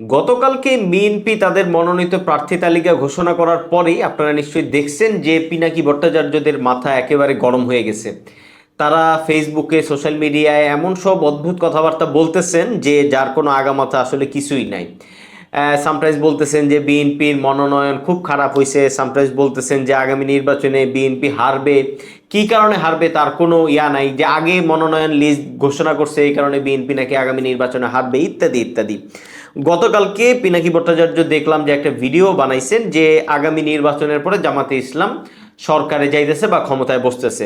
গতকালকে বিএনপি তাদের মনোনীত প্রার্থী তালিকা ঘোষণা করার পরেই আপনারা নিশ্চয়ই দেখছেন যে পিনাকি ভট্টাচার্যদের মাথা একেবারে গরম হয়ে গেছে। তারা ফেসবুকে সোশ্যাল মিডিয়ায় এমন সব অদ্ভুত কথাবার্তা বলতেছেন যে যার কোনো আগামাথা আসলে কিছুই নাই। সামটাইজ বলতেছেন যে বিএনপির মনোনয়ন খুব খারাপ হয়েছে সামটাইজ বলতেছেন যে আগামী নির্বাচনে বিএনপি হারবে। কী কারণে হারবে তার কোনো ইয়া নাই যে আগে মনোনয়ন লিস্ট ঘোষণা করছে, এই কারণে বিএনপি নাকি আগামী নির্বাচনে হারবে, ইত্যাদি ইত্যাদি। গতকালকে পিনাকি ভট্টাচার্য দেখলাম যে একটা ভিডিও বানাইছেন যে আগামী নির্বাচনের পরে জামাতে ইসলাম সরকারে যাইতেছে বা ক্ষমতায় বসতেছে।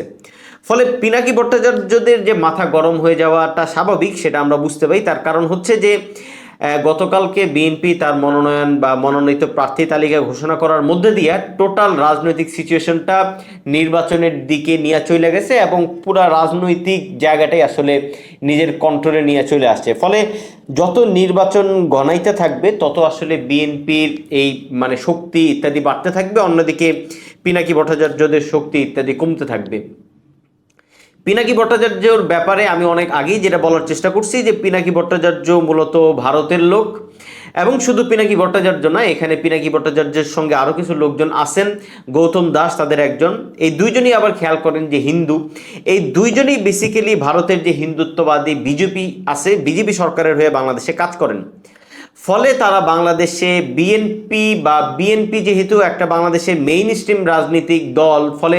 ফলে পিনাকি ভট্টাচার্যদের যে মাথা গরম হয়ে যাওয়াটা স্বাভাবিক, সেটা আমরা বুঝতে পারি। তার কারণ হচ্ছে যে গতকালকে বিএনপি তার মনোনয়ন বা মনোনীত প্রার্থী তালিকা ঘোষণা করার মধ্যে দিয়ে টোটাল রাজনৈতিক সিচুয়েশনটা নির্বাচনের দিকে নিয়ে চলে গেছে এবং পুরা রাজনৈতিক জায়গাটাই আসলে নিজের কন্ট্রোলে নিয়ে চলে আসছে। ফলে যত নির্বাচন গণাইতে থাকবে, তত আসলে বিএনপির এই মানে শক্তি ইত্যাদি বাড়তে থাকবে, অন্যদিকে পিনাকি ভট্টাচার্যদের শক্তি ইত্যাদি কমতে থাকবে। পিনাকি ভট্টাচার্যর ব্যাপারে আমি অনেক আগেই যেটা বলার চেষ্টা করছি যে পিনাকি ভট্টাচার্য মূলত ভারতের লোক এবং শুধু পিনাকি ভট্টাচার্য না এখানে পিনাকি ভট্টাচার্যের সঙ্গে আরও কিছু লোকজন আছেন। গৌতম দাস তাদের একজন। এই দুইজনই আবার খেয়াল করেন যে হিন্দু। এই দুইজনই বেসিক্যালি ভারতের যে হিন্দুত্ববাদী বিজেপি আছে, বিজেপি সরকারের হয়ে বাংলাদেশে কাজ করেন। ফলে তারা বাংলাদেশে বিএনপি বা বিএনপি যেহেতু একটা বাংলাদেশের মেইন স্ট্রিম রাজনৈতিক দল, ফলে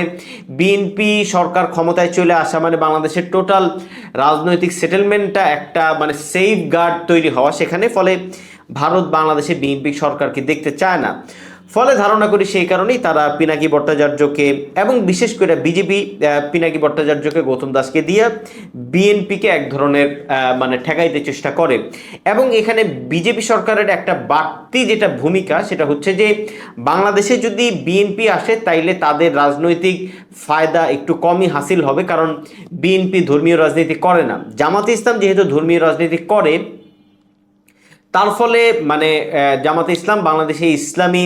বিএনপি সরকার ক্ষমতায় চলে আসা মানে বাংলাদেশের টোটাল রাজনৈতিক সেটেলমেন্টটা একটা মানে সেফ গার্ড তৈরি হওয়া সেখানে, ফলে ভারত বাংলাদেশে বিএনপি সরকারকে দেখতে চায় না। ফলে ধারণা করি সেই কারণেই তারা পিনাকি ভট্টাচার্যকে এবং বিশেষ করে বিজেপি পিনাকি ভট্টাচার্যকে গৌতম দাসকে দিয়ে বিএনপিকে এক ধরনের মানে ঠেকাইতে চেষ্টা করে। এবং এখানে বিজেপি সরকারের একটা বাড়তি যেটা ভূমিকা সেটা হচ্ছে যে বাংলাদেশে যদি বিএনপি আসে তাইলে তাদের রাজনৈতিক ফায়দা একটু কমই হাসিল হবে, কারণ বিএনপি ধর্মীয় রাজনীতি করে না। জামাতে ইসলাম যেহেতু ধর্মীয় রাজনীতি করে তার ফলে মানে জামাতে ইসলাম, বাংলাদেশে ইসলামী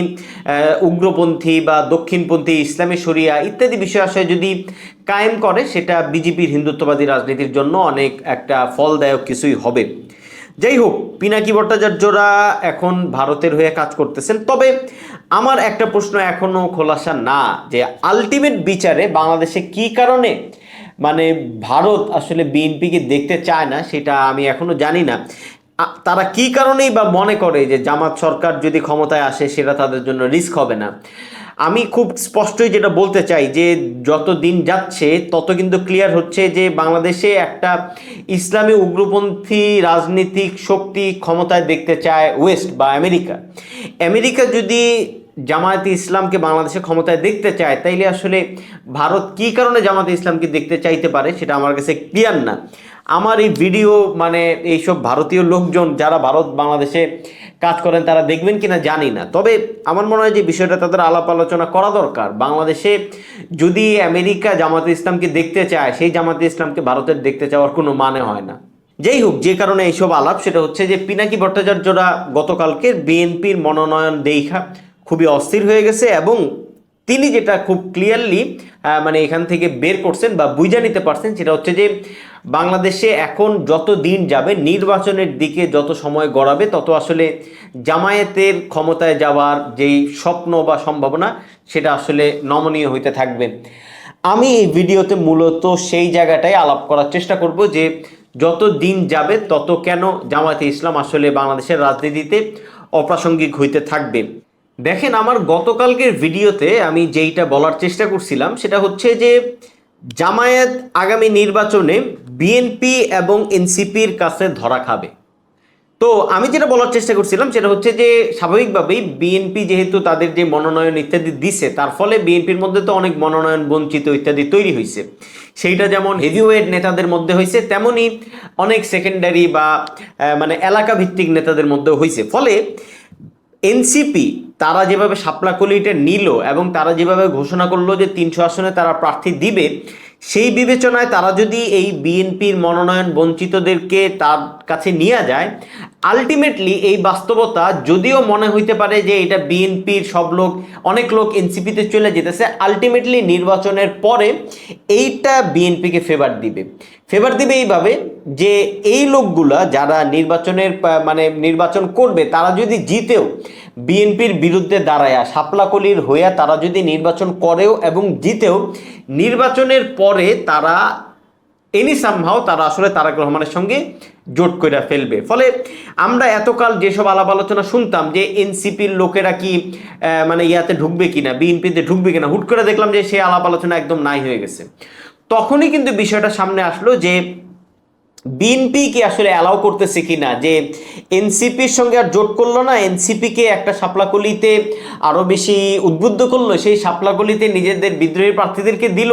উগ্রপন্থী বা দক্ষিণপন্থী, ইসলামী শরিয়া ইত্যাদি বিষয় আশয় যদি কায়েম করে, সেটা বিজেপির হিন্দুত্ববাদী রাজনীতির জন্য অনেক একটা ফলদায়ক কিছুই হবে। যাই হোক, পিনাকি ভট্টাচার্যরা এখন ভারতের হয়ে কাজ করতেছেন। তবে আমার একটা প্রশ্ন এখনও খোলাসা না, যে আলটিমেট বিচারে বাংলাদেশে কি কারণে মানে ভারত আসলে বিএনপিকে দেখতে চায় না, সেটা আমি এখনও জানি না। তারা কি কারণেই বা মনে করে যে জামাত সরকার যদি ক্ষমতায় আসে, সেটা তাদের জন্য রিস্ক হবে না? আমি খুব স্পষ্টই যেটা বলতে চাই যে, যত দিন যাচ্ছে, তত কিন্তু ক্লিয়ার হচ্ছে যে, বাংলাদেশে একটা ইসলামী উগ্রপন্থী রাজনীতিক শক্তি ক্ষমতায় দেখতে চায় ওয়েস্ট বা আমেরিকা। আমেরিকা যদি জামায়াতে ইসলামকে বাংলাদেশে ক্ষমতায় দেখতে চায়, তাইলে আসলে ভারত কি কারণে জামায়াতে ইসলামকে দেখতে চাইতে পারে, সেটা আমার কাছে ক্লিয়ার না। আমার এই ভিডিও মানে এইসব ভারতীয় লোকজন যারা ভারত, বাংলাদেশে কাজ করেন, তারা দেখবেন কিনা জানি না। তবে আমার মনে হয় যে বিষয়টা তাদের আলাপ আলোচনা করা দরকার। বাংলাদেশে যদি আমেরিকা জামাতে ইসলামকে দেখতে চায়, সেই জামাতে ইসলামকে ভারতের দেখতে চাওয়ার কোনো মানে হয় না। যাই হোক, যে কারণে এইসব আলাপ, সেটা হচ্ছে যে পিনাকি ভট্টাচার্যরা গতকালকে বিএনপির মনোনয়ন দেখা খুবই অস্থির হয়ে গেছে এবং তিনি যেটা খুব ক্লিয়ারলি মানে এখান থেকে বের করছেন বা বুঝা নিতে পারছেন সেটা হচ্ছে যে বাংলাদেশে এখন যত দিন যাবে, নির্বাচনের দিকে যত সময় গড়াবে, তত আসলে জামায়াতের ক্ষমতায় যাওয়ার যেই স্বপ্ন বা সম্ভাবনা, সেটা আসলে নমনীয় হইতে থাকবে। আমি এই ভিডিওতে মূলত সেই জায়গাটাই আলাপ করার চেষ্টা করব যে যত দিন যাবে, তত কেন জামায়াতে ইসলাম আসলে বাংলাদেশের রাজনীতিতে অপ্রাসঙ্গিক হইতে থাকবে। দেখেন, আমার গতকালকের ভিডিওতে আমি যেইটা বলার চেষ্টা করছিলাম, সেটা হচ্ছে যে জামায়াত আগামী নির্বাচনে বিএনপি এবং এনসিপির কাছে ধরা খাবে। তো আমি যেটা বলার চেষ্টা করছিলাম, সেটা হচ্ছে যে স্বাভাবিকভাবেই বিএনপি যেহেতু তাদের যে মনোনয়ন ইত্যাদি দিছে, তার ফলে বিএনপির মধ্যে তো অনেক মনোনয়ন বঞ্চিত ইত্যাদি তৈরি হয়েছে সেইটা যেমন হেভিওয়েট নেতাদের মধ্যে হয়েছে তেমনই অনেক সেকেন্ডারি বা মানে এলাকা ভিত্তিক নেতাদের মধ্যে হয়েছে ফলে এনসিপি, তারা যেভাবে সাপলাকলিটা নিল এবং তারা যেভাবে ঘোষণা করল যে তিনশো আসনে তারা প্রার্থী দিবে, সেই বিবেচনায় তারা যদি এই বিএনপির মনোনয়ন বঞ্চিতদেরকে তার কাছে নিয়ে যায় আলটিমেটলি এই বাস্তবতা যদিও মনে হইতে পারে যে এটা বিএনপির সব লোক, অনেক লোক এনসিপিতে চলে যেতেছে আলটিমেটলি নির্বাচনের পরে এইটা বিএনপিকে ফেভার দিবে। ফেভার দিবে এইভাবে যে এই লোকগুলা যারা নির্বাচনের মানে নির্বাচন করবে, তারা যদি জিতেও বিএনপির বিরুদ্ধে দাঁড়ায় সাপলাকলির হইয়া তারা যদি নির্বাচন করেও এবং জিতেও, নির্বাচনের পরে তারা এনি সামহাও তারা আসলে তারাক রহমানের সঙ্গে জোট করে ফেলবে। ফলে আমরা এতকাল যেসব আলাপ আলোচনা শুনতাম যে এনসিপির লোকেরা কি মানে ইয়াতে ঢুকবে কিনা, বিএনপিতে ঢুকবে কিনা, হুট করে দেখলাম যে সেই আলাপ আলোচনা একদম নাই হয়ে গেছে। তখনই কিন্তু বিষয়টা সামনে আসলো যে বিএনপি কি আসলে অ্যালাউ করতেছে কিনা? যে এনসিপির সঙ্গে আর জোট করল না এনসিপিকে একটা সাপলাকলিতে আরও বেশি উদ্বুদ্ধ করল, সেই সাপলাকলিতে নিজেদের বিদ্রোহী প্রার্থীদেরকে দিল।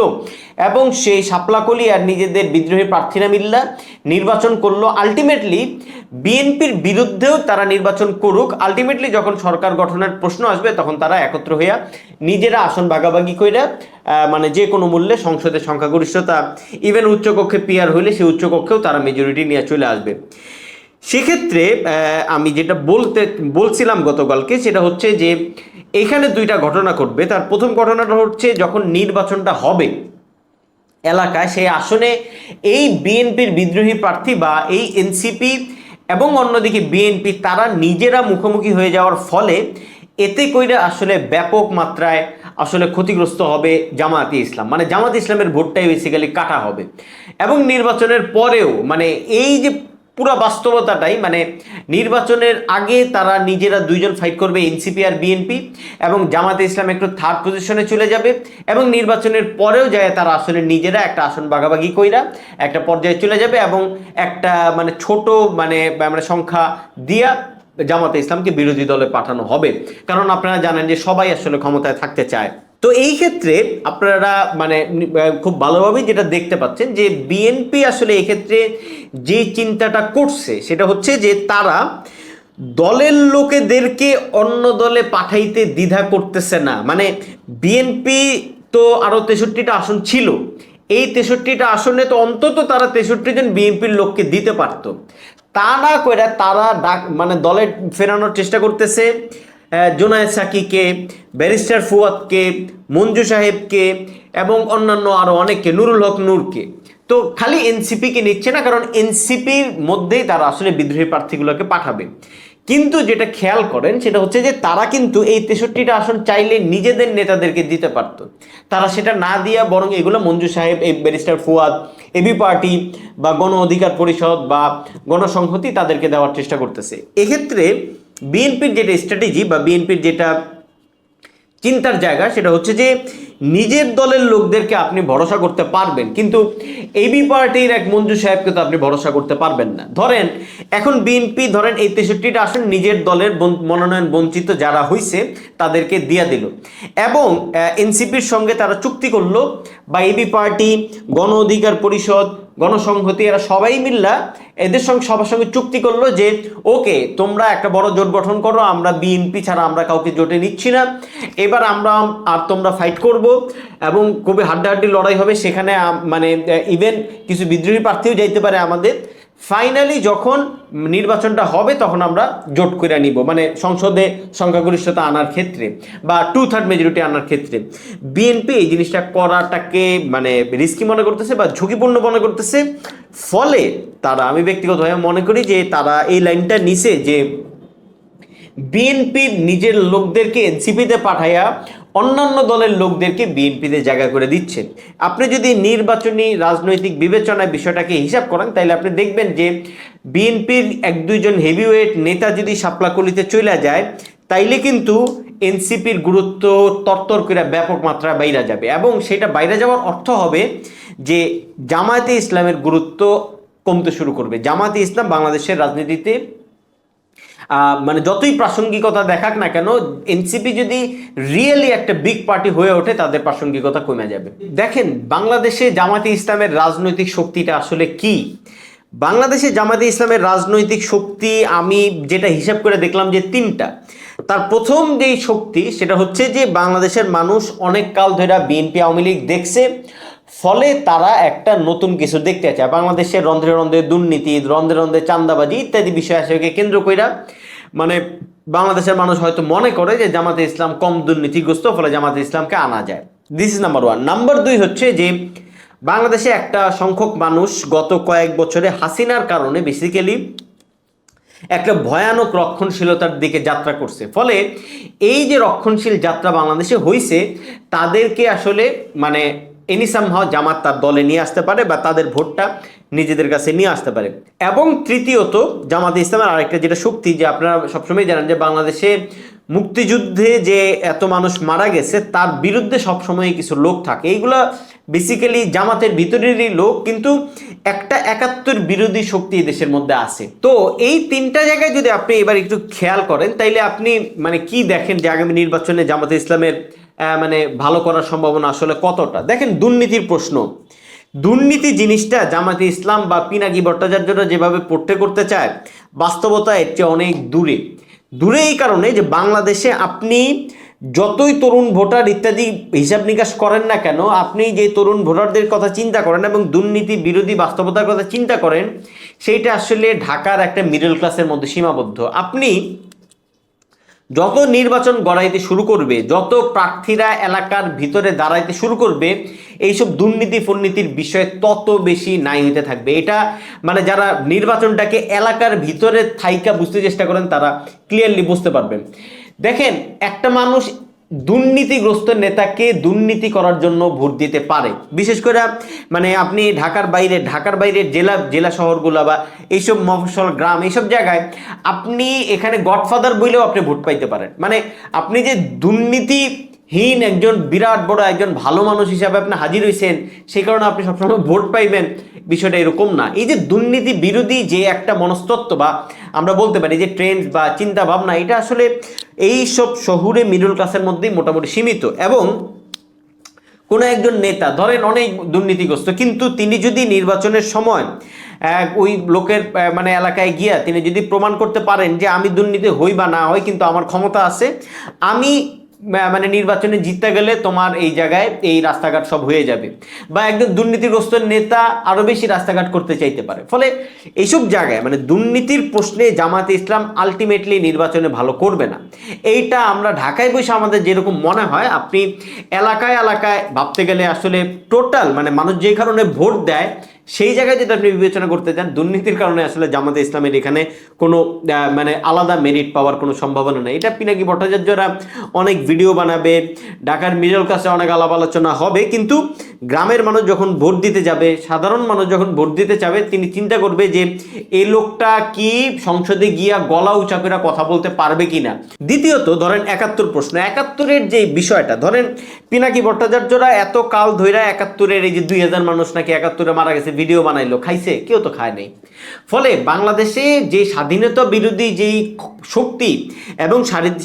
এবং সেই সাপলাকলি আর নিজেদের বিদ্রোহী প্রার্থীরা মিল্লা নির্বাচন করল আলটিমেটলি বিএনপির বিরুদ্ধেও তারা নির্বাচন করুক। আলটিমেটলি যখন সরকার গঠনের প্রশ্ন আসবে তখন তারা একত্র হইয়া নিজেরা আসন ভাগাভাগি কইরা মানে যে কোনো মূল্যে সংসদের সংখ্যাগরিষ্ঠতা ইভেন উচ্চকক্ষে পিয়ার হইলে সেই উচ্চকক্ষেও তারা মেজরিটি নিয়ে চলে আসবে। সেক্ষেত্রে আমি যেটা বলতে, বলছিলাম গতকালকে সেটা হচ্ছে যে এখানে দুইটা ঘটনা ঘটবে। তার প্রথম ঘটনাটা হচ্ছে যখন নির্বাচনটা হবে এলাকায় সেই আসনে এই বিএনপির বিদ্রোহী প্রার্থী বা এই এনসিপি এবং অন্যদিকে বিএনপি, তারা নিজেরা মুখোমুখি হয়ে যাওয়ার ফলে এতে কইরা আসলে ব্যাপক মাত্রায় আসলে ক্ষতিগ্রস্ত হবে জামায়াতে ইসলাম। মানে জামাত ইসলামের ভোটটাই বেসিক্যালি কাটা হবে। এবং নির্বাচনের পরেও মানে এই যে পুরো বাস্তবতাটাই মানে নির্বাচনের আগে তারা নিজেরা দুইজন ফাইট করবে এনসিপি আর বিএনপি এবং জামাতে ইসলাম একটু থার্ড পজিশনে চলে যাবে এবং নির্বাচনের পরেও যায় তারা আসলে নিজেরা একটা আসন ভাগাভাগি কইরা একটা পর্যায়ে চলে যাবে এবং একটা মানে ছোট মানে মানে সংখ্যা দিয়া জামাতে ইসলামকে বিরোধী দলে পাঠানো হবে। কারণ আপনারা জানেন যে সবাই আসলে ক্ষমতায় থাকতে চায়। তো এই ক্ষেত্রে আপনারা মানে খুব ভালোভাবেই যেটা দেখতে পাচ্ছেন যে বিএনপি আসলে এক্ষেত্রে যে চিন্তাটা করছে সেটা হচ্ছে যে তারা দলের লোকেদেরকে অন্য দলে পাঠাইতে দ্বিধা করতেছে না। মানে বিএনপি তো আরও তেষট্টিটা আসন ছিল। এই তেষট্টিটা আসনে তো অন্তত তারা তেষট্টি জন বিএনপির লোককে দিতে পারতো। তা না করে তারা ডাক মানে দলে ফেরানোর চেষ্টা করতেছে। জোনায়েদ সাকিকে, ব্যারিস্টার ফুয়াদকে, মঞ্জু সাহেবকে এবং অন্যান্য আরও অনেককে, নুরুল হক নূরকে। তো খালি এনসিপিকে নিচ্ছে না, কারণ এনসিপির মধ্যেই তারা আসলে বিদ্রোহী প্রার্থীগুলোকে পাঠাবে। কিন্তু যেটা খেয়াল করেন, সেটা হচ্ছে যে তারা কিন্তু এই তেষট্টিটা আসন চাইলে নিজেদের নেতাদেরকে দিতে পারতো। তারা সেটা না দিয়া বরং এগুলো মঞ্জু সাহেব, এই ব্যারিস্টার ফুয়াদ এবি পার্টি বা গণ অধিকার পরিষদ বা গণসংহতি তাদেরকে দেওয়ার চেষ্টা করতেছে। এক্ষেত্রে বিএনপির যেটা স্ট্র্যাটেজি বা বিএনপির যেটা চিন্তার জায়গা, সেটা হচ্ছে যে নিজের দলের লোকদেরকে আপনি ভরসা করতে পারবেন। কিন্তু এবি পার্টির এক মঞ্জু সাহেবকে তো আপনি ভরসা করতে পারবেন না। ধরেন, এখন বিএনপি ধরেন এই তেষট্টিটা আসন নিজের দলের মনোনয়ন বঞ্চিত যারা হইছে, তাদেরকে দিয়া দিল। এবং এনসিপির সঙ্গে তারা চুক্তি করল বা এবি পার্টি, গণ অধিকার পরিষদ গণসংহতি, এরা সবাই মিল্লা এদের সঙ্গে, সবার সঙ্গে চুক্তি করল যে, ওকে, তোমরা একটা বড় জোট গঠন করো, আমরা বিএনপি ছাড়া আমরা কাউকে জোটে নিচ্ছি না। এবার আমরা আর তোমরা ফাইট করব এবং খুবই হাড্ডাহাড্ডি লড়াই হবে। সেখানে মানে ইভেন কিছু বিদ্রোহী প্রার্থীও যাইতে পারে আমাদের। ফাইনালি যখন নির্বাচনটা হবে, তখন আমরা জোট করে নিব। মানে সংসদে সংখ্যাগরিষ্ঠতা আনার ক্ষেত্রে বা টু থার্ড মেজরিটি আনার ক্ষেত্রে। বিএনপি এই জিনিসটা করাটাকে মানে রিস্কি মনে করতেছে বা ঝুঁকিপূর্ণ মনে করতেছে। ফলে তারা, আমি ব্যক্তিগতভাবে মনে করি যে তারা এই লাইনটা নিছে যে বিএনপি নিজের লোকদেরকে এনসিপিতে পাঠাইয়া অন্যান্য দলের লোকদেরকে বিএনপিতে জায়গা করে দিচ্ছে। আপনি যদি নির্বাচনী রাজনৈতিক বিবেচনায় বিষয়টাকে হিসাব করেন তাহলে আপনি দেখবেন যে বিএনপির এক দুইজন হেভিওয়েট নেতা যদি সাপলাকলিতে চলে যায়, তাইলে কিন্তু এনসিপির গুরুত্ব তরতর করে ব্যাপক মাত্রায় বাইরে যাবে। এবং সেটা বাইরে যাওয়ার অর্থ হবে যে জামায়াতে ইসলামের গুরুত্ব কমতে শুরু করবে। জামায়াতে ইসলাম বাংলাদেশের রাজনীতিতে মানে যতই প্রাসঙ্গিকতা দেখাক না কেন এনসিপি যদি রিয়েলি একটা বিগ পার্টি হয়ে ওঠে, তাদের প্রাসঙ্গিকতা কমে যাবে। দেখেন, বাংলাদেশে জামাতে ইসলামের রাজনৈতিক শক্তিটা আসলে কি? বাংলাদেশে জামাতে ইসলামের রাজনৈতিক শক্তি, আমি যেটা হিসাব করে দেখলাম যে তিনটা। তার প্রথম যেই শক্তি, সেটা হচ্ছে যে বাংলাদেশের মানুষ অনেক কাল ধরে বিএনপি আওয়ামী লীগ দেখছে ফলে তারা একটা নতুন কিছু দেখতে চায় বাংলাদেশের রন্ধ্রে রন্ধ্রে দুর্নীতি, রন্ধ্রে রন্ধ্রে চান্দাবাজি ইত্যাদি বিষয় আশয়কে কেন্দ্র কইরা। মানে বাংলাদেশের মানুষ হয়তো মনে করে যে জামাতে ইসলাম কম দুর্নীতিগ্রস্ত, ফলে জামাতে ইসলামকে আনা যায়। This is number one number দুই হচ্ছে যে বাংলাদেশে একটা সংখ্যক মানুষ গত কয়েক বছরে হাসিনার কারণে বেসিক্যালি একটা ভয়ানক রক্ষণশীলতার দিকে যাত্রা করছে। ফলে এই যে রক্ষণশীল যাত্রা বাংলাদেশে হয়েছে তাদেরকে আসলে মানে এনিসাম হওয়া জামাত তার দলে নিয়ে আসতে পারে বা তাদের ভোটটা নিজেদের কাছে নিয়ে আসতে পারে। এবং তৃতীয়ত, জামাত ইসলামের আরেকটা যেটা শক্তি যে আপনারা সবসময় জানেন যে বাংলাদেশে মুক্তিযুদ্ধে যে এত মানুষ মারা গেছে, তার বিরুদ্ধে সবসময় কিছু লোক থাকে। এইগুলা বেসিক্যালি জামাতের ভিতরেরই লোক, কিন্তু একটা একাত্তর বিরোধী শক্তি দেশের মধ্যে আছে। তো এই তিনটা জায়গায় যদি আপনি এবার একটু খেয়াল করেন, তাইলে আপনি মানে কি দেখেন যে আগামী নির্বাচনে জামাতে ইসলামের মানে ভালো করার সম্ভাবনা আসলে কতটা? দেখেন, দুর্নীতির প্রশ্ন। দুর্নীতি জিনিসটা জামাতে ইসলাম বা পিনাকি ভট্টাচার্যরা যেভাবে পড়তে করতে চায়, বাস্তবতা এর চেয়ে অনেক দূরে। দূরে এই কারণে যে বাংলাদেশে আপনি যতই তরুণ ভোটার ইত্যাদি হিসাব নিকাশ করেন না কেন, আপনি যে তরুণ ভোটারদের কথা চিন্তা করেন এবং দুর্নীতি বিরোধী বাস্তবতার কথা চিন্তা করেন, সেইটা আসলে ঢাকার একটা মিডল ক্লাসের মধ্যে সীমাবদ্ধ। আপনি যত নির্বাচন গড়াইতে শুরু করবে, যত প্রার্থীরা এলাকার ভিতরে দাঁড়াইতে শুরু করবে, এইসব দুর্নীতি ফুর্নীতির বিষয়ে তত বেশি নাই হইতে থাকবে। এটা মানে যারা নির্বাচনটাকে এলাকার ভিতরে থাইকা বুঝতে চেষ্টা করেন, তারা ক্লিয়ারলি বুঝতে পারবেন। দেখেন, একটা মানুষ দুর্নীতিগ্রস্ত নেতাকে দুর্নীতি করার জন্য ভোট দিতে পারে। বিশেষ করে মানে আপনি ঢাকার বাইরে ঢাকার বাইরে জেলা জেলা শহরগুলো বা এইসব মফস্বল গ্রাম, এইসব জায়গায় আপনি এখানে গডফাদার বইলেও আপনি ভোট পাইতে পারেন। মানে আপনি যে দুর্নীতি হীন একজন বিরাট বড় একজন ভালো মানুষ হিসাবে আপনি হাজির হয়েছেন সেই কারণে আপনি সবসময় ভোট পাইবেন, বিষয়টা এরকম না। এই যে দুর্নীতি বিরোধী যে একটা মনস্তত্ব বা আমরা বলতে পারি যে ট্রেন্ড বা চিন্তা ভাবনা এটা আসলে এই সব শহুরে মিডল ক্লাসের মধ্যেই মোটামুটি সীমিত এবং কোনো একজন নেতা, ধরেন অনেক দুর্নীতিগ্রস্ত, কিন্তু তিনি যদি নির্বাচনের সময় ওই লোকের মানে এলাকায় গিয়া তিনি যদি প্রমাণ করতে পারেন যে আমি দুর্নীতি হই বা না হই, কিন্তু আমার ক্ষমতা আছে, আমি মানে নির্বাচনে জিততে গেলে তোমার এই জায়গায় এই রাস্তাঘাট সব হয়ে যাবে। বা একজন দুর্নীতিগ্রস্ত নেতা আরও বেশি রাস্তাঘাট করতে চাইতে পারে। ফলে এইসব জায়গায় মানে দুর্নীতির প্রশ্নে জামাতে ইসলাম আলটিমেটলি নির্বাচনে ভালো করবে না। এইটা আমরা ঢাকায় বসে আমাদের যেরকম মনে হয়, আপনি এলাকায় এলাকায় ভাবতে গেলে আসলে টোটাল মানে মানুষ যে কারণে ভোট দেয় সেই জায়গায় যদি আপনি বিবেচনা করতে চান দুর্নীতির কারণে আসলে জামাতে ইসলামের এখানে কোনো মানে আলাদা মেরিট পাওয়ার কোনো সম্ভাবনা নেই। এটা পিনাকি ভট্টাচার্যরা অনেক ভিডিও বানাবে, ঢাকার মিডল ক্লাসে অনেক আলাপ আলোচনা হবে, কিন্তু গ্রামের মানুষ যখন ভোট দিতে যাবে, সাধারণ মানুষ যখন ভোট দিতে যাবে, তিনি চিন্তা করবে যে এই লোকটা কি সংসদে গিয়া গলা উঁচা কথা বলতে পারবে কিনা? দ্বিতীয়ত, ধরেন একাত্তর প্রশ্ন। একাত্তরের যে বিষয়টা, ধরেন পিনাকি ভট্টাচার্যরা এত কাল ধইরা একাত্তরের এই যে দুই হাজার মানুষ নাকি একাত্তরে মারা গেছে ভিডিও বানাইলো, খাইছে, কেউ তো খায় নাই। ফলে বাংলাদেশে যে স্বাধীনতা বিরোধী যেই শক্তি এবং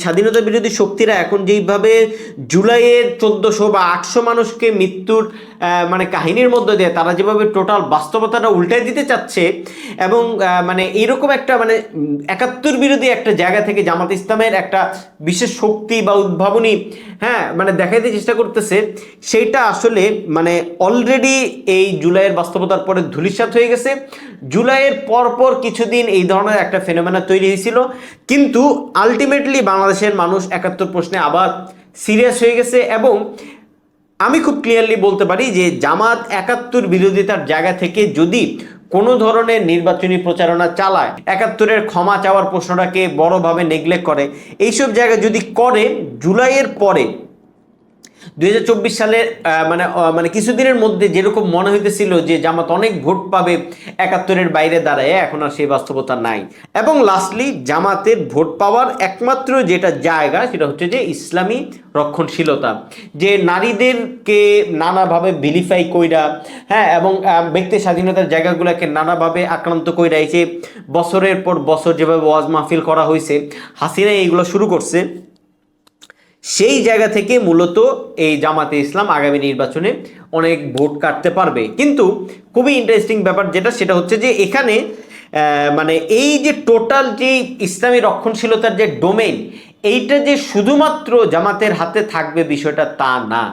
স্বাধীনতা বিরোধী শক্তিরা এখন যেইভাবে জুলাইয়ের চোদ্দশো বা আটশো মানুষকে মৃত্যুর মানে কাহিনীর মধ্যে দিয়ে তারা যেভাবে টোটাল বাস্তবতাটা উল্টে দিতে চাচ্ছে এবং মানে এইরকম একটা মানে একাত্তর বিরোধী একটা জায়গা থেকে জামাত ইসলামের একটা বিশেষ শক্তি বা উদ্ভাবনী হ্যাঁ মানে দেখাইতে চেষ্টা করতেছে, সেইটা আসলে মানে অলরেডি এই জুলাইয়ের বাস্তবতার পরে ধূলিসাৎ হয়ে গেছে। জুলাইয়ের পরপর কিছুদিন এই ধরনের একটা ফেনোমেনা তৈরি হয়েছিল। কিন্তু আলটিমেটলি বাংলাদেশের মানুষ একাত্তর প্রশ্নে আবার সিরিয়াস হয়ে গেছে এবং আমি খুব ক্লিয়ারলি বলতে পারি যে জামাত একাত্তর বিরোধিতার জায়গা থেকে যদি কোনো ধরনের নির্বাচনী প্রচারণা চালায়, একাত্তরের ক্ষমা চাওয়ার প্রশ্নটাকে বড়ভাবে নেগলেক্ট করে, এইসব জায়গা যদি করে, জুলাইয়ের পরে দুই আহ, মানে মানে কিছুদিনের মধ্যে যেরকম মনে হইতেছিল যে জামাত অনেক ভোট পাবে একাত্তরের বাইরে দাঁড়ায় এখন আর সেই বাস্তবতা নাই। এবং লাস্টলি জামাতের ভোট পাওয়ার একমাত্র যেটা জায়গা সেটা হচ্ছে যে ইসলামী রক্ষণশীলতা। যে নারীদেরকে নানাভাবে ভিলিফাই কইরা হ্যাঁ এবং আহ, ব্যক্তি স্বাধীনতার জায়গাগুলোকে নানাভাবে আক্রান্ত কইরা বছরের পর বছর যেভাবে ওয়াজ মাহফিল করা হয়েছে হাসিনা এইগুলো শুরু করছে। সেই জায়গা থেকে মূলত এই জামাতে ইসলাম আগামী নির্বাচনে অনেক ভোট কাটতে পারবে। কিন্তু খুবই ইন্টারেস্টিং ব্যাপার যেটা, সেটা হচ্ছে যে এখানে মানে এই যে টোটাল যে ইসলামী রক্ষণশীলতার যে ডোমেইন এইটা যে শুধুমাত্র জামাতের হাতে থাকবে বিষয়টা তা না।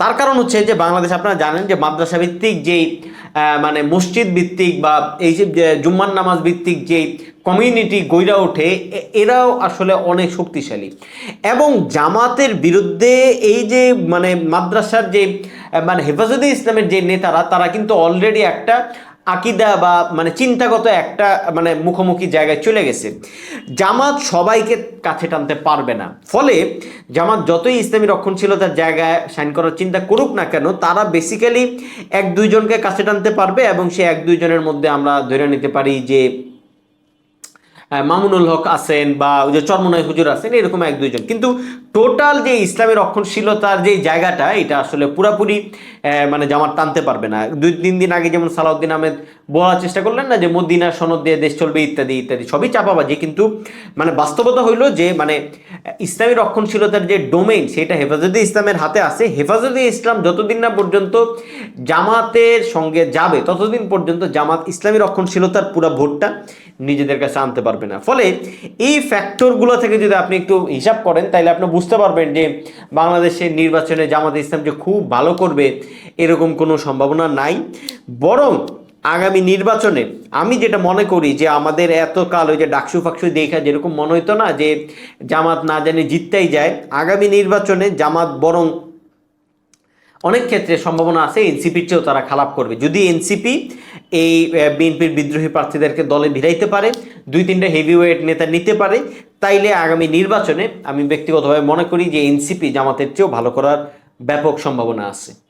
তার কারণ হচ্ছে যে বাংলাদেশ, আপনারা জানেন যে মাদ্রাসা ভিত্তিক যেই মানে মসজিদ ভিত্তিক বা এই যে জুম্মান নামাজ ভিত্তিক যেই কমিউনিটি গইরা ওঠে এরাও আসলে অনেক শক্তিশালী। এবং জামাতের বিরুদ্ধে এই যে মানে মাদ্রাসার যে মানে হেফাজতে ইসলামের যে নেতারা, তারা কিন্তু অলরেডি একটা আকিদা বা মানে চিন্তাগত একটা মানে মুখোমুখি জায়গায় চলে গেছে। জামাত সবাইকে কাছে টানতে পারবে না। ফলে জামাত যতই ইসলামী রক্ষণশীলতার জায়গায় সাইন করার চিন্তা করুক না কেন, তারা বেসিক্যালি এক দুইজনকে কাছে টানতে পারবে এবং সে এক দুইজনের মধ্যে আমরা ধরে নিতে পারি যে মামুনুল হক আছেন বা ওই যে চর্মনয় হুজুর আছেন, এরকম এক দুইজন। কিন্তু টোটাল যে ইসলামের রক্ষণশীলতার যে জায়গাটা, এটা আসলে পুরাপুরি মানে জামাত টানতে পারবে না। দুই, তিন দিন আগে যেমন সালাউদ্দিন আহমেদ বলার চেষ্টা করলেন না যে, মদিনা, সনদ দিয়ে দেশ চলবে, ইত্যাদি ইত্যাদি, সবই চাপাবাজি। কিন্তু মানে বাস্তবতা হইল যে মানে ইসলামী রক্ষণশীলতার যে ডোমেইন সেটা হেফাজতে ইসলামের হাতে আছে। হেফাজতে ইসলাম যতদিন না পর্যন্ত জামাতের সঙ্গে যাবে, ততদিন পর্যন্ত জামাত ইসলামী রক্ষণশীলতার পুরো ভোটটা নিজেদের কাছে আনতে পারবে না। ফলে এই ফ্যাক্টরগুলো থেকে যদি আপনি একটু হিসাব করেন তাহলে আপনি বুঝতে পারবেন যে বাংলাদেশের নির্বাচনে জামাত ইসলাম যে খুব ভালো করবে, এরকম কোনো সম্ভাবনা নাই। বরং আগামী নির্বাচনে আমি যেটা মনে করি যে আমাদের এত কাল ওই যে ডাকসু ফাকসু দেখা যেরকম মনে হইতো না যে জামাত না জানি জিততেই যায়, আগামী নির্বাচনে জামাত বরং অনেক ক্ষেত্রে সম্ভাবনা আছে এনসিপির চেয়েও তারা খারাপ করবে। যদি এনসিপি এই বিএনপির বিদ্রোহী প্রার্থীদেরকে দলে ভিড়াইতে পারে, দুই তিনটা হেভিওয়েট নেতা নিতে পারে, তাইলে আগামী নির্বাচনে আমি ব্যক্তিগতভাবে মনে করি যে এনসিপি জামাতের চেয়েও ভালো করার ব্যাপক সম্ভাবনা আছে।